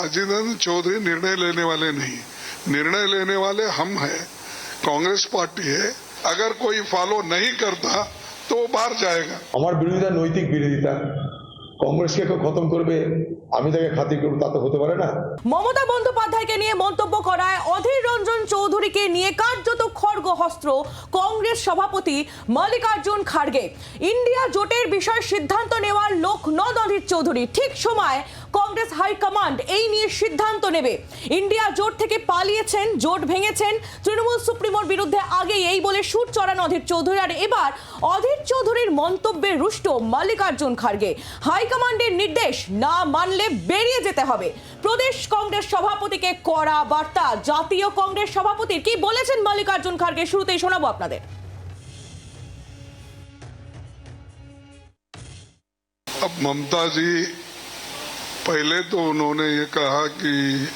अजीत चौधरी निर्णय लेने वाले नहीं निर्णय लेने वाले हम हैं कांग्रेस पार्टी है अगर कोई फॉलो नहीं करता तो वो बाहर जाएगा আমার বিরোধিতা নৈতিক বিরোধিতা কংগ্রেসকে কেউ খতম করবে আমি তাকে খাতির করবো তা তো হতে পারে না মমতা বন্দ্যোপাধ্যায়কে নিয়ে মন্তব্য করায় অধীর রঞ্জন চৌধুরীকে নিয়ে কার্যত খড়গহস্ত্র কংগ্রেস সভাপতি মল্লিকার্জুন খাড়গে ইন্ডিয়া জোটের বিষয়ে সিদ্ধান্ত নেওয়ার লোক নদ অধীর চৌধুরী ঠিক সময় কংগ্রেস হাইকমান্ড এই নিয়ে সিদ্ধান্ত নেবে ইন্ডিয়া জোট থেকে পালিয়েছেন জোট ভেঙেছেন তৃণমূল সুপ্রিমোর বিরুদ্ধে আগেই এই বলে সুর চড়ান অধীর চৌধুরী আর এবার অধীর চৌধুরীর মন্তব্যে রুষ্ট মল্লিকার্জুন খাড়গে হাইকমান্ডের নির্দেশ না মানলে বেরিয়ে যেতে হবে প্রদেশ কংগ্রেস সভাপতিকে কড়া বার্তা জাতীয় কংগ্রেস সভাপতির কি বলেছেন মল্লিকার্জুন খাড়গে শুরুতেই শোনাবো আপনাদের अब ममता जी पहले तो उन्होंने ये कहा कि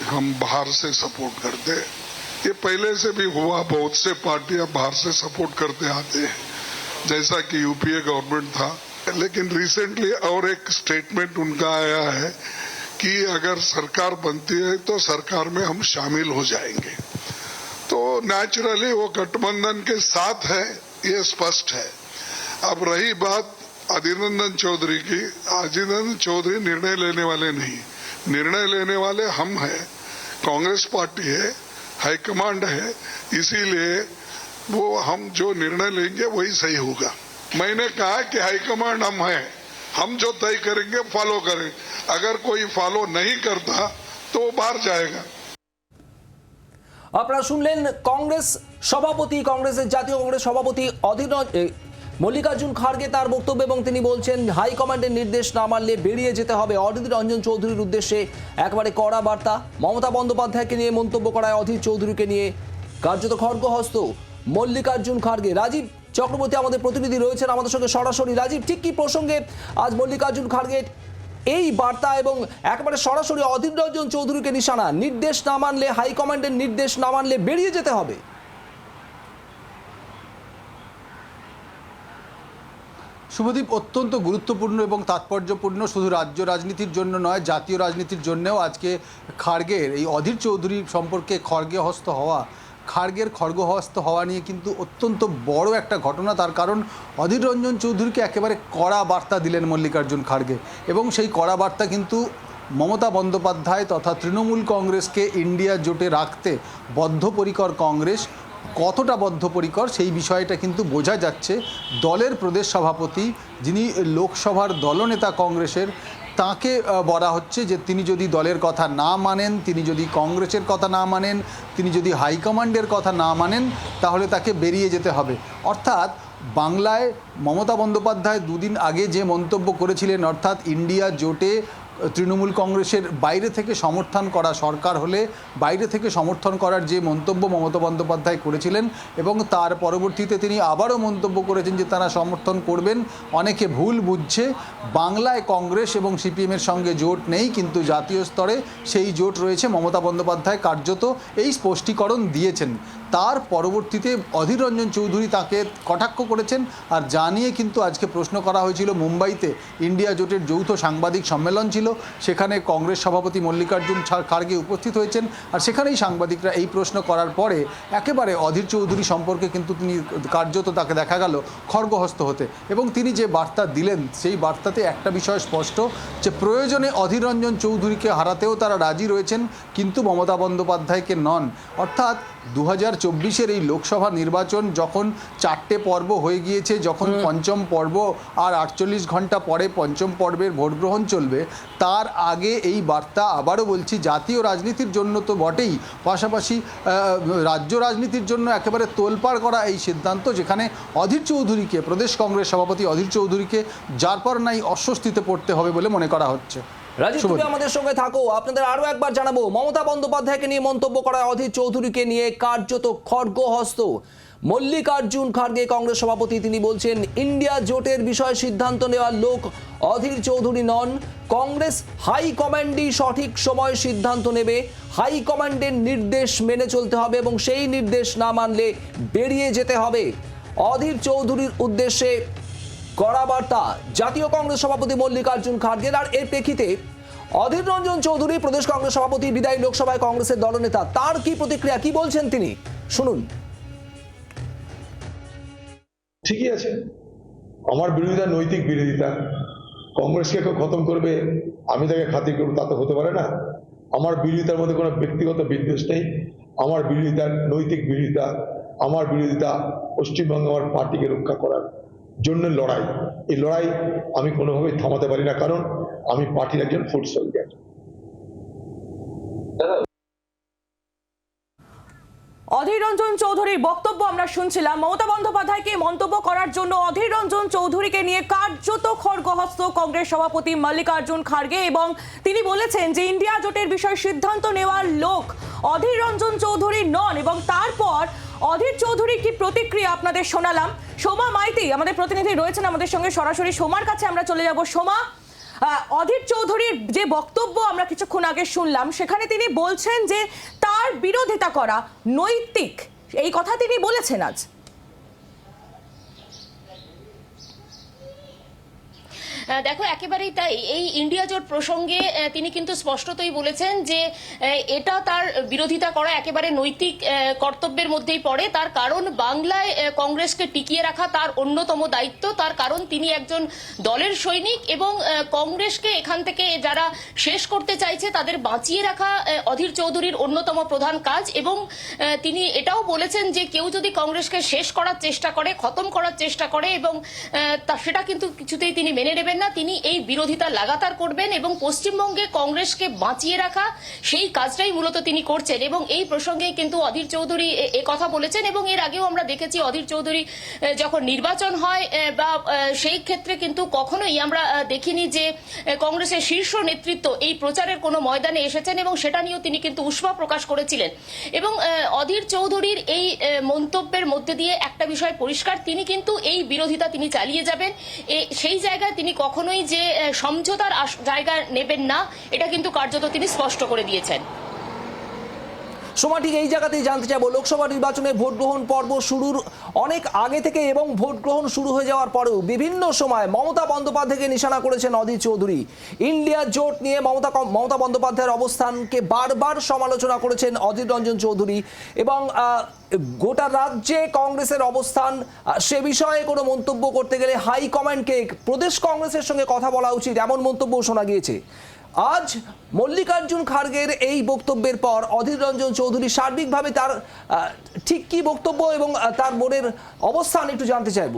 हम बाहर से सपोर्ट करते ये पहले से भी हुआ, बहुत से पार्टियाँ बाहर से सपोर्ट करते आते हैं, जैसा कि यूपीए गवर्नमेंट था। लेकिन रिसेंटली और एक स्टेटमेंट उनका आया है कि अगर सरकार बनती है तो सरकार में हम शामिल हो जाएँगे। तो नेचुरली वो गठबंधन के साथ है, ये स्पष्ट है। अब रही बात अधीर रंजन चौधरी की अधीर रंजन चौधरी निर्णय लेने वाले नहीं निर्णय लेने वाले हम हैं कांग्रेस पार्टी है हाईकमांड है इसीलिए वो हम जो निर्णय लेंगे वही सही होगा मैंने कहा कि हाईकमांड हम हैं हम जो तय करेंगे फॉलो करें अगर कोई फॉलो नहीं करता तो वो बाहर जाएगा আপনারা শুনলেন কংগ্রেস সভাপতি কংগ্রেসের জাতীয় কংগ্রেস সভাপতি অধীর রঞ্জ- এ, মল্লিকার্জুন খাড়গে তার বক্তব্য এবং তিনি বলছেন হাইকমান্ডের নির্দেশ না মানলে বেরিয়ে যেতে হবে। অধীর রঞ্জন চৌধুরীর উদ্দেশ্যে একবারে কড়া বার্তা। মমতা বন্দ্যোপাধ্যায়কে নিয়ে মন্তব্য করায় অধীর চৌধুরীকে নিয়ে কার্যত খড়গহস্ত মল্লিকার্জুন খাড়গে। রাজীব চক্রবর্তী আমাদের প্রতিনিধি রয়েছেন আমাদের সঙ্গে সরাসরি। রাজীব, ঠিক কি প্রসঙ্গে আজ মল্লিকার্জুন খাড়গে এই বার্তা এবং একেবারে সরাসরি অধীর রঞ্জন চৌধুরীকে নিশানা? নির্দেশ না মানলে হাইকমান্ডের নির্দেশ না মানলে বেরিয়ে যেতে হবে। শুভদীপ অত্যন্ত গুরুত্বপূর্ণ এবং তাৎপর্যপূর্ণ, শুধু রাজ্য রাজনীতির জন্য নয়, জাতীয় রাজনীতির জন্যও আজকে খার্গের এই অধীর চৌধুরী সম্পর্কে খড়গে হস্ত হওয়া, খার্গের খড়গহস্ত হওয়া নিয়ে কিন্তু অত্যন্ত বড় একটা ঘটনা। তার কারণ অধীর রঞ্জন চৌধুরীকে একেবারে কড়া বার্তা দিলেন মল্লিকার্জুন খার্গে এবং সেই কড়া বার্তা কিন্তু মমতা বন্দ্যোপাধ্যায় তথা তৃণমূল কংগ্রেসকে ইন্ডিয়া জোটে রাখতে বদ্ধপরিকর কংগ্রেস কতটা বদ্ধপরিকর সেই বিষয়টা কিন্তু বোঝা যাচ্ছে। দলের প্রদেশ সভাপতি যিনি লোকসভার দলনেতা কংগ্রেসের, তাকে বলা হচ্ছে যে তিনি যদি দলের কথা না মানেন, তিনি যদি কংগ্রেসের কথা না মানেন, তিনি যদি হাইকমান্ডের কথা না মানেন, তাহলে তাকে বেরিয়ে যেতে হবে। অর্থাৎ বাংলায় মমতা বন্দ্যোপাধ্যায় দুদিন আগে যে মন্তব্য করেছিলেন, অর্থাৎ ইন্ডিয়া জোটে তৃণমূল কংগ্রেসের বাইরে থেকে সমর্থন করা সরকার হলে বাইরে থেকে সমর্থন করার যে মন্তব্য মমতা বন্দ্যোপাধ্যায় করেছিলেন এবং তার পরবর্তীতে তিনি আবারও মন্তব্য করেছেন যে তারা সমর্থন করবেন, অনেকে ভুল বুঝছে। বাংলায় কংগ্রেস এবং সিপিএমের সঙ্গে জোট নেই, কিন্তু জাতীয় স্তরে সেই জোট রয়েছে। মমতা বন্দ্যোপাধ্যায় কার্যত এই স্পষ্টীকরণ দিয়েছেন। তার পরবর্তীতে অধীর রঞ্জন চৌধুরী তাকে কটাক্ষ করেছেন আর যা নিয়ে কিন্তু আজকে প্রশ্ন করা হয়েছিল মুম্বাইতে ইন্ডিয়া জোটের যৌথ সাংবাদিক সম্মেলন ছিল, সেখানে কংগ্রেস সভাপতি মল্লিকার্জুন খাড়গে উপস্থিত হয়েছেন আর সেখানেই সাংবাদিকরা এই প্রশ্ন করার পরে একেবারে অধীর চৌধুরী সম্পর্কে কিন্তু তিনি কার্যত তাকে দেখা গেল খর্গহস্ত হতে এবং তিনি যে বার্তা দিলেন সেই বার্তাতে একটা বিষয় স্পষ্ট যে প্রয়োজনে অধীর রঞ্জন চৌধুরীকে হারাতেও তারা রাজি রয়েছেন, কিন্তু মমতা বন্দ্যোপাধ্যায়কে নন। অর্থাৎ দু হাজার চব্বিশের এই লোকসভা নির্বাচন যখন চারটে পর্ব হয়ে গিয়েছে যখন পঞ্চম পর্ব আর আটচল্লিশ ঘণ্টা পরে পঞ্চম পর্বের ভোটগ্রহণ চলবে তার আগে এই বার্তা আবারও বলছি জাতীয় রাজনীতির জন্য তো বটেই পাশাপাশি রাজ্য রাজনীতির জন্য একেবারে তোলপাড় করা এই সিদ্ধান্ত যেখানে অধীর চৌধুরীকে প্রদেশ কংগ্রেস সভাপতি অধীর চৌধুরীকে যার পর নাই অস্বস্তিতে পড়তে হবে বলে মনে করা হচ্ছে। রাজীব তুমি আমাদের সঙ্গে থাকো। আপনাদের আরও একবার জানাব মমতা বন্দ্যোপাধ্যায়কে নিয়ে মন্তব্য করায় অধীর চৌধুরীকে নিয়ে কার্যত খড়গহস্ত মল্লিকার্জুন খাড়গে কংগ্রেস সভাপতি তিনি বলছেন ইন্ডিয়া জোটের বিষয়ে সিদ্ধান্ত নেওয়ার লোক অধীর চৌধুরী নন। কংগ্রেস হাই কমান্ডই সঠিক সময় সিদ্ধান্ত নেবে। হাই কমান্ডের নির্দেশ মেনে চলতে হবে এবং সেই নির্দেশ না মানলে বেরিয়ে যেতে হবে। অধীর চৌধুরীর উদ্দেশ্যে কড়া বার্তা। জাতীয় কংগ্রেস সভাপতি মল্লিকার্জুন খাড়গের আর এর প্রেক্ষিতে অধীর রঞ্জন চৌধুরী, প্রদেশ কংগ্রেস সভাপতি, বিদায়ী লোকসভায় কংগ্রেসের দলনেতা, তার কি প্রতিক্রিয়া, কি বলছেন তিনি? শুনুন। ঠিকই আছে। আমার বিরোধিতা নৈতিক বিরোধিতা। কংগ্রেসকে কেউ খতম করবে, আমি তাকে খাতির করব, তা তো হতে পারে না। আমার বিরোধিতার মধ্যে কোনো ব্যক্তিগত বিদ্বেষ নেই। আমার বিরোধিতা নৈতিক বিরোধিতা, আমার বিরোধিতা পশ্চিমবঙ্গে আমার পার্টিকে রক্ষা করার জন্য লড়াই। এই লড়াই আমি কোনোভাবেই থামাতে পারি না, কারণ আমি পার্টির একজন ফুড সোলজার। অধীর রঞ্জন চৌধুরীর বক্তব্য আমরা শুনছিলাম। মমতা বন্দ্যোপাধ্যায়কে মন্তব্য করার জন্য অধীর রঞ্জন চৌধুরীকে নিয়ে কার্যত খড়গহস্ত কংগ্রেস সভাপতি মল্লিকার্জুন খাড়গে এবং তিনি বলেছেন যে ইন্ডিয়া জোটের বিষয়ে সিদ্ধান্ত নেওয়ার লোক অধীর রঞ্জন চৌধুরী নন এবং তারপর অধীর চৌধুরীর কি প্রতিক্রিয়া আপনাদের শোনালাম। সোমা মাইতি, আমাদের প্রতিনিধি রয়েছেন আমাদের সঙ্গে সরাসরি। সোমার কাছে আমরা চলে যাব। সোমা অধীর চৌধুরীর যে বক্তব্য আমরা কিছুক্ষণ আগে শুনলাম, সেখানে তিনি বলছেন যে তার বিরোধিতা করা নৈতিক। এই কথা তিনি বলেছেন আজ। দেখো, একেবারেই তাই। এই ইন্ডিয়া জোট প্রসঙ্গে তিনি কিন্তু স্পষ্টতই বলেছেন যে এটা তার বিরোধিতা করা একেবারে নৈতিক কর্তব্যের মধ্যেই পড়ে। তার কারণ বাংলায় কংগ্রেসকে টিকিয়ে রাখা তার অন্যতম দায়িত্ব। তার কারণ তিনি একজন দলের সৈনিক এবং কংগ্রেসকে এখান থেকে যারা শেষ করতে চাইছে, তাদের বাঁচিয়ে রাখা অধীর চৌধুরীর অন্যতম প্রধান কাজ এবং তিনি এটাও বলেছেন যে, কেউ যদি কংগ্রেসকে শেষ করার চেষ্টা করে, খতম করার চেষ্টা করে এবং তা সেটা কিন্তু কিছুতেই তিনি মেনে নেবেন না। তিনি এই বিরোধিতা লাগাতার করবেন এবং পশ্চিমবঙ্গে কংগ্রেসকে বাঁচিয়ে রাখা, সেই কাজটাই মূলত তিনি করছেন। এবং এই প্রসঙ্গেই কিন্তু অধীর চৌধুরী এ কথা বলেছেন এবং এর আগেও আমরা দেখেছি অধীর চৌধুরী যখন নির্বাচন হয় বা সেই ক্ষেত্রে কিন্তু কখনোই আমরা দেখিনি যে কংগ্রেসের শীর্ষ নেতৃত্ব এই প্রচারের কোনো ময়দানে এসেছেন এবং সেটা নিয়েও তিনি কিন্তু উষ্মা প্রকাশ করেছিলেন। এবং অধীর চৌধুরীর এই মন্তব্যের মধ্যে দিয়ে একটা বিষয় পরিষ্কার, তিনি কিন্তু এই বিরোধিতা তিনি চালিয়ে যাবেন। সেই জায়গায় তিনি কখনোই যে সমঝোতার জায়গা নেবেন না এটা কিন্তু কার্যত তিনি স্পষ্ট করে দিয়েছেন। সোমা ঠিক এই জায়গাতেই জানতে চাইব। লোকসভা নির্বাচনে ভোট গ্রহণ পর্ব শুরুর অনেক আগে থেকে এবং ভোট গ্রহণ শুরু হয়ে যাওয়ার পরেও বিভিন্ন সময় মমতা বন্দ্যোপাধ্যায়কে নিশানা করেছেন অধীর চৌধুরী। ইন্ডিয়া জোট নিয়ে মমতা মমতা বন্দ্যোপাধ্যায়ের অবস্থানকে বারবার সমালোচনা করেছেন অধীর রঞ্জন চৌধুরী এবং গোটা রাজ্যে কংগ্রেসের অবস্থান সে বিষয়ে কোনো মন্তব্য করতে গেলে হাইকমান্ডকে প্রদেশ কংগ্রেসের সঙ্গে কথা বলা উচিত এমন মন্তব্যও শোনা গিয়েছে। আজ মল্লিকার্জুন খার্গের এই বক্তব্যের পর অধীর রঞ্জন চৌধুরী সার্বিকভাবে তার ঠিক কি বক্তব্য এবং তার মনের অবস্থান একটু জানতে চাইব।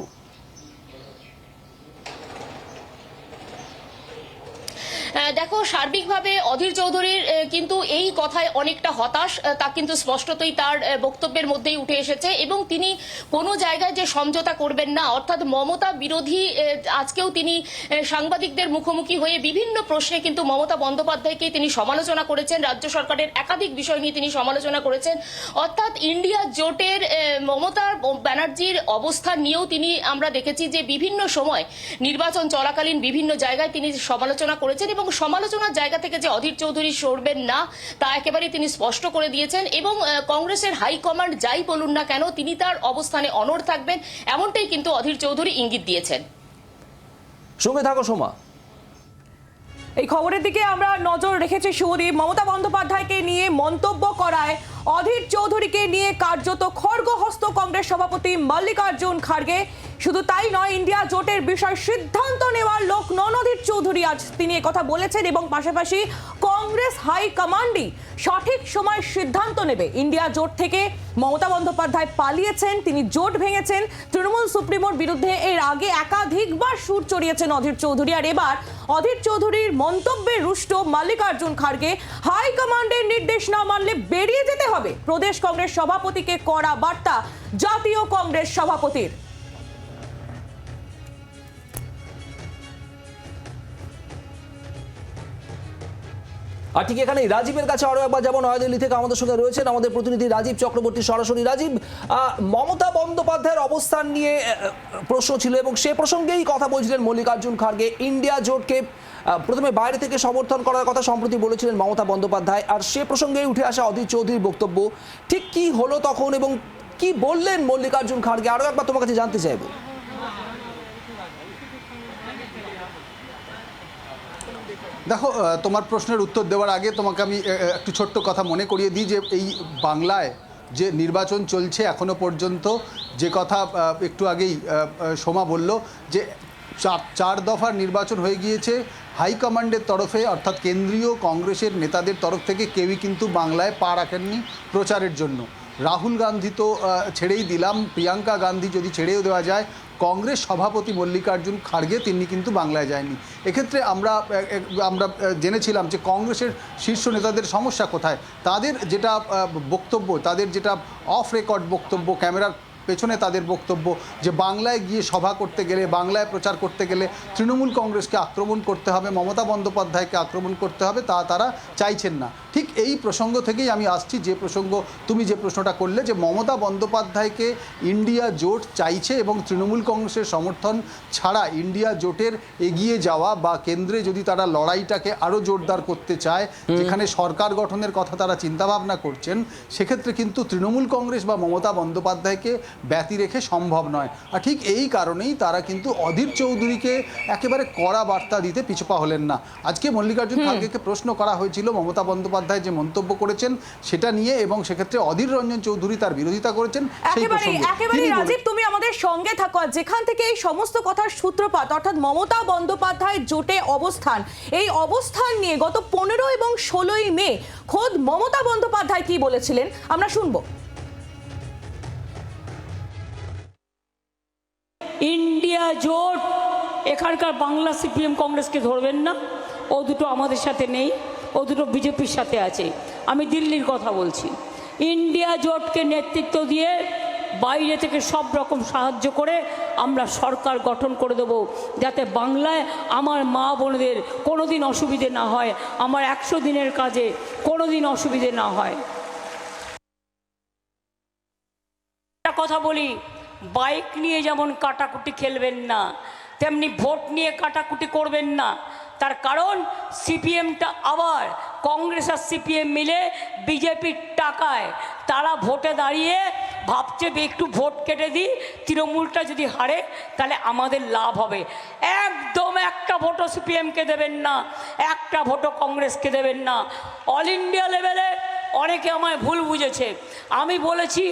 দেখো, সার্বিকভাবে অধীর চৌধুরীর কিন্তু এই কথায় অনেকটা হতাশ তা কিন্তু স্পষ্টতই তার বক্তব্যের মধ্যেই উঠে এসেছে। এবং তিনি কোনো জায়গায় যে সমঝোতা করবেন না, অর্থাৎ মমতা বিরোধী আজকেও তিনি সাংবাদিকদের মুখোমুখি হয়ে বিভিন্ন প্রশ্নে কিন্তু মমতা বন্দ্যোপাধ্যায়কে তিনি সমালোচনা করেছেন, রাজ্য সরকারের একাধিক বিষয় নিয়ে তিনি সমালোচনা করেছেন। অর্থাৎ ইন্ডিয়া জোটের মমতা ব্যানার্জির অবস্থান নিয়েও তিনি আমরা দেখেছি যে বিভিন্ন সময় নির্বাচন চলাকালীন বিভিন্ন জায়গায় তিনি সমালোচনা করেছেন এবং সমালোচনার জায়গা থেকে যে অধীর চৌধুরী সরবেন না তা একেবারে তিনি স্পষ্ট করে দিয়েছেন এবং কংগ্রেসের হাইকমান্ড যাই বলুন না কেন তিনি তার অবস্থানে অনড় থাকবেন এমনটাই কিন্তু অধীর চৌধুরী ইঙ্গিত দিয়েছেন। সঙ্গে থাকো সোমা। এই খবরের দিকে আমরা নজর রেখেছি শুভদীপ মমতা বন্দ্যোপাধ্যায়কে নিয়ে মন্তব্য করায় অধীর চৌধুরীকে নিয়ে কার্যত খড়গহস্ত কংগ্রেস সভাপতি মল্লিকার্জুন খাড়গে শুধু তাই নয়, ইন্ডিয়া জোটের বিষয় সিদ্ধান্ত নেওয়ার লোক নন অধীর চৌধুরী আজ তিনি কথা বলেছেন এবং পাশাপাশি কংগ্রেস হাই কমান্ডই সঠিক সময় সিদ্ধান্ত নেবে। ইন্ডিয়া জোট থেকে মমতা বন্দ্যোপাধ্যায় পালিয়েছেন, তিনি জোট ভেঙেছেন, তৃণমূল সুপ্রিমোর বিরুদ্ধে এর আগে একাধিকবার সুর চড়িয়েছেন অধীর চৌধুরী। আর এবার অধীর চৌধুরীর মন্তব্যে রুষ্ট মাল্লিকার্জুন খাড়গে হাইকমান্ডের নির্দেশ না মানলে বেরিয়ে যেতে হবে। প্রদেশ কংগ্রেস সভাপতিকে করা বার্তা, জাতীয় কংগ্রেস সভাপতির। আর ঠিক এখানে রাজীবের কাছে আরও একবার যাব, নয়াদিল্লি থেকে আমাদের সঙ্গে রয়েছেন আমাদের প্রতিনিধি রাজীব চক্রবর্তী। সরাসরি রাজীব মমতা বন্দ্যোপাধ্যায়ের অবস্থান নিয়ে প্রশ্ন ছিল এবং সে প্রসঙ্গেই কথা বলছিলেন মল্লিকার্জুন খার্গে। ইন্ডিয়া জোটকে প্রথমে বাইরে থেকে সমর্থন করার কথা সম্প্রতি বলেছিলেন মমতা বন্দ্যোপাধ্যায়, আর সে প্রসঙ্গেই উঠে আসা অধীর চৌধুরীর বক্তব্য। ঠিক কি হলো তখন এবং কি বললেন মল্লিকার্জুন খার্গে? আরও একবার তোমার কাছে জানতে চাইব। দেখো তোমার প্রশ্নের উত্তর দেওয়ার আগে তোমাকে আমি একটু ছোট্ট কথা মনে করিয়ে দিই যে এই বাংলায় যে নির্বাচন চলছে এখনও পর্যন্ত, যে কথা একটু আগেই সোমা বলল যে চার চার দফার নির্বাচন হয়ে গিয়েছে। হাইকমান্ডের তরফে, অর্থাৎ কেন্দ্রীয় কংগ্রেসের নেতাদের তরফ থেকে কেউই কিন্তু বাংলায় পা রাখেননি প্রচারের জন্য। রাহুল গান্ধী তো ছেড়েই দিলাম। প্রিয়াঙ্কা গান্ধী যদি ছেড়েও দেওয়া যায় কংগ্রেস সভাপতি মল্লিকার্জুন খাড়গে তিনি কিন্তু বাংলায় যায়নি। এক্ষেত্রে আমরা আমরা জেনেছিলাম যে কংগ্রেসের শীর্ষ নেতাদের সমস্যা কোথায়? তাদের যেটা বক্তব্য, তাদের যেটা অফ রেকর্ড বক্তব্য, ক্যামেরার পেছনে তাদের বক্তব্য যে বাংলায় গিয়ে সভা করতে গেলে বাংলায় প্রচার করতে গেলে তৃণমূল কংগ্রেসকে আক্রমণ করতে হবে মমতা বন্দ্যোপাধ্যায়কে আক্রমণ করতে হবে তা তারা চাইছেন না। ঠিক এই প্রসঙ্গ থেকেই আমি আসছি যে প্রসঙ্গ তুমি যে প্রশ্নটা করলে যে মমতা বন্দ্যোপাধ্যায়কে ইন্ডিয়া জোট চাইছে এবং তৃণমূল কংগ্রেসের সমর্থন ছাড়া ইন্ডিয়া জোটের এগিয়ে যাওয়া বা কেন্দ্রে যদি তারা লড়াইটাকে আরও জোরদার করতে চায় যেখানে সরকার গঠনের কথা তারা চিন্তাভাবনা করছেন সেক্ষেত্রে কিন্তু তৃণমূল কংগ্রেস বা মমতা বন্দ্যোপাধ্যায়কে ব্যতি রেখে সম্ভব নয়। আর ঠিক এই কারণেই তারা কিন্তু অধীর চৌধুরীকে একেবারে কড়া বার্তা দিতে পিছপা হলেন না। আজকে মল্লিকার্জুন খাড়গেকে প্রশ্ন করা হয়েছিল মমতা বন্দ্যোপাধ্যায় যে মন্তব্য করেছেন সেটা নিয়ে এবং সেক্ষেত্রে অধীর রঞ্জন চৌধুরী তার বিরোধিতা করেছেন একেবারে একেবারে রাজীব তুমি আমাদের সঙ্গে থাকো আর যেখান থেকে এই সমস্ত কথার সূত্রপাত অর্থাৎ মমতা বন্দ্যোপাধ্যায় জোটে অবস্থান এই অবস্থান নিয়ে গত পনেরো এবং ষোলোই মে খোদ মমতা বন্দ্যোপাধ্যায় কি বলেছিলেন? আমরা শুনব। ইন্ডিয়া জোট, এখানকার বাংলা সিপিএম কংগ্রেসকে ধরবেন না। ও দুটো আমাদের সাথে নেই, ও দুটো বিজেপির সাথে আছে। আমি দিল্লির কথা বলছি। ইন্ডিয়া জোটকে নেতৃত্ব দিয়ে বাইরে থেকে সব রকম সাহায্য করে আমরা সরকার গঠন করে দেব, যাতে বাংলায় আমার মা বোনদের কোনো দিন অসুবিধে না হয়, আমার একশো দিনের কাজে কোনো দিন অসুবিধে না হয়। কথা বলি বাইক নিয়ে যেমন কাটাকুটি খেলবেন না, তেমনি ভোট নিয়ে কাটাকুটি করবেন না। তার কারণ সিপিএমটা আবার কংগ্রেস আর সিপিএম মিলে বিজেপির টাকায় তারা ভোটে দাঁড়িয়ে ভাবছে একটু ভোট কেটে দিই, তৃণমূলটা যদি হারে তাহলে আমাদের লাভ হবে। একদম একটা ভোটও সিপিএমকে দেবেন না, একটা ভোটও কংগ্রেসকে দেবেন না। অল ইন্ডিয়া লেভেলে অনেকে আমায় ভুল বুঝেছে। আমি বলেছি,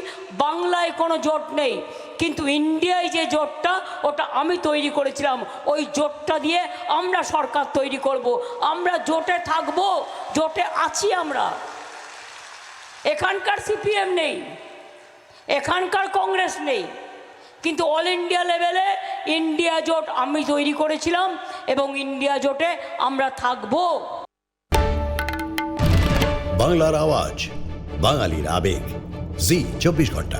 বাংলায় কোনো জোট নেই। কিন্তু ইন্ডিয়ায় যে জোটটা, ওটা আমি তৈরি করেছিলাম। ওই জোটটা দিয়ে আমরা সরকার তৈরি করব। আমরা জোটে থাকব, জোটে আছি আমরা। এখানকার সিপিএম নেই, এখানকার কংগ্রেস নেই। কিন্তু অল ইন্ডিয়া লেভেলে ইন্ডিয়া জোট আমি তৈরি করেছিলাম এবং ইন্ডিয়া জোটে আমরা থাকব। বাংলার আওয়াজ, বাঙালির আবেগ। জি, চব্বিশ ঘণ্টা।